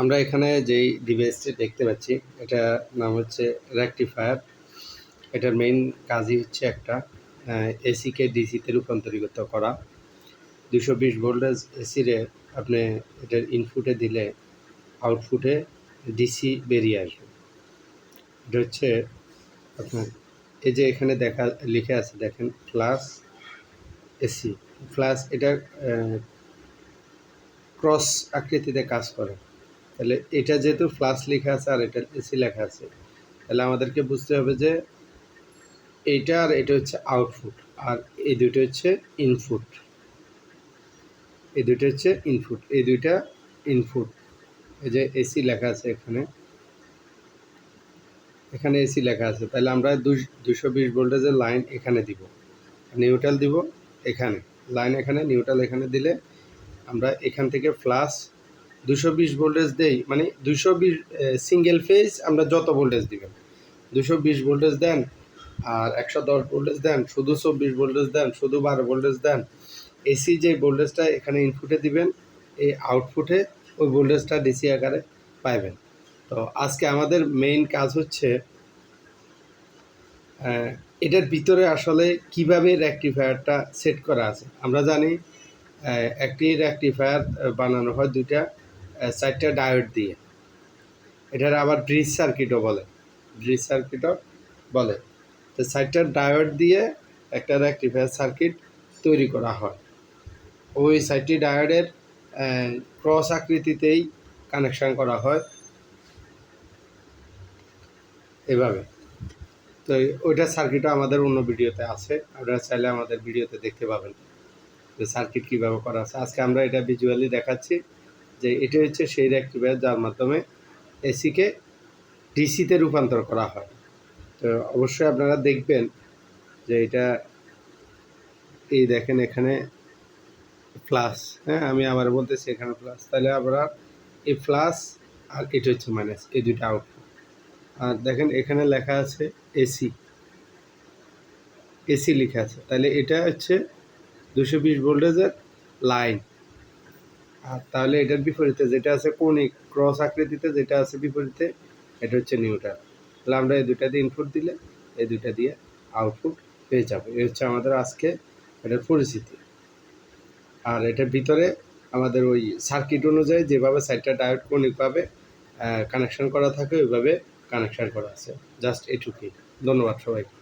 আমরা এখানে যেই ডিভাইসটি দেখতে পাচ্ছি এটা নাম হচ্ছে রেকটিফায়ার। এটার মেইন কাজই হচ্ছে একটা এসিকে ডিসিতে রূপান্তরিত করা। দুশো বিশ ভোল্টেজ এসিরে আপনি এটার ইনপুটে দিলে আউটপুটে ডিসি বেরিয়ে আসবে। এটা হচ্ছে আপনার এই যে এখানে দেখা, লিখে আছে, দেখেন প্লাস এসি প্লাস এটা ক্রস আকৃতিতে কাজ করে। তাহলে এটা যেহেতু ফ্লাস লেখা আছে আর এটা এসি লেখা আছে, তাহলে আমাদেরকে বুঝতে হবে যে এইটা আর এটা হচ্ছে আউটপুট আর এই দুটো হচ্ছে ইনপুট এই দুটো হচ্ছে ইনপুট এই দুইটা ইনপুট এই যে এসি লেখা আছে এখানে। এখানে এসি লেখা আছে। তাহলে আমরা দুশো বিশ ভোল্টেজের লাইন এখানে দিব। নিউট্রাল দিব এখানে। লাইন এখানে নিউট্রাল এখানে দিলে আমরা এখান থেকে প্লাস দুশো বিশ ভোল্টেজ দেই। মানে দুশো বিশ সিঙ্গেল ফেজ আমরা যত ভোল্টেজ দিবেন। দুশো বিশ ভোল্টেজ দেন আর একশো দশ ভোল্টেজ দেন, শুধু চব্বিশ ভোল্টেজ দেন, শুধু বারো ভোল্টেজ দেন। এসি যে ভোল্টেজটা এখানে ইনপুটে দিবেন, এই আউটপুটে ওই ভোল্টেজটা ডিসি আকারে পাইবেন। তো আজকে আমাদের মেইন কাজ হচ্ছে এটার ভিতরে আসলে কীভাবে রেকটিফায়ারটা সেট করা আছে? আমরা জানি একটি রেকটিফায়ার বানানো হয় দুইটা চারটা ডায়োড দিয়ে। এটার আবার ব্রিজ সার্কিটও বলে। ব্রিজ সার্কিটও বলে। তো চারটা ডায়োড দিয়ে একটা রেকটিফায়ার সার্কিট তৈরি করা হয়। ওই সাইটটি ডায়োডের ক্রস আকৃতিতেই কানেকশান করা হয়। এভাবে। তো ওইটা সার্কিটও আমাদের অন্য ভিডিওতে আছে। আপনারা চাইলে আমাদের ভিডিওতে দেখতে পাবেন যে সার্কিট কীভাবে করা আছে। আজকে আমরা এটা ভিজুয়ালি দেখাচ্ছি যে এটা হচ্ছে সেই রেক্টিফায়ার যার মাধ্যমে এসিকে ডিসিতে রূপান্তর করা হয়। তো অবশ্যই আপনারা দেখবেন যে এটা এই দেখেন এখানে প্লাস হ্যাঁ আমি আবার বলতেছি এখানে প্লাস তাহলে আমরা এই প্লাস আর এটা হচ্ছে মাইনাস এই দুইটা আউটপুট আর দেখেন এখানে লেখা আছে এসি এসি লেখা আছে। তাহলে এটা হচ্ছে দুশো বিশ ভোল্টেজের লাইন। আর তাহলে এটার বিপরীতে যেটা আছে কোনিক ক্রস আকৃতিতে যেটা আছে বিপরীতে, এটা হচ্ছে নিউট্রাল। তাহলে আমরা এই দুটা দিয়ে ইনপুট দিলে এই দুইটা দিয়ে আউটপুট পেয়ে যাব। এ হচ্ছে আমাদের আজকে এটার পরিস্থিতি। আর এটার ভিতরে আমাদের ওই সার্কিট অনুযায়ী যেভাবে সাইডটা ডায়োড কোনিকভাবে কানেকশন করা থাকে, ওইভাবে কানেকশন করা আছে। জাস্ট এটুকুই। ধন্যবাদ সবাইকে।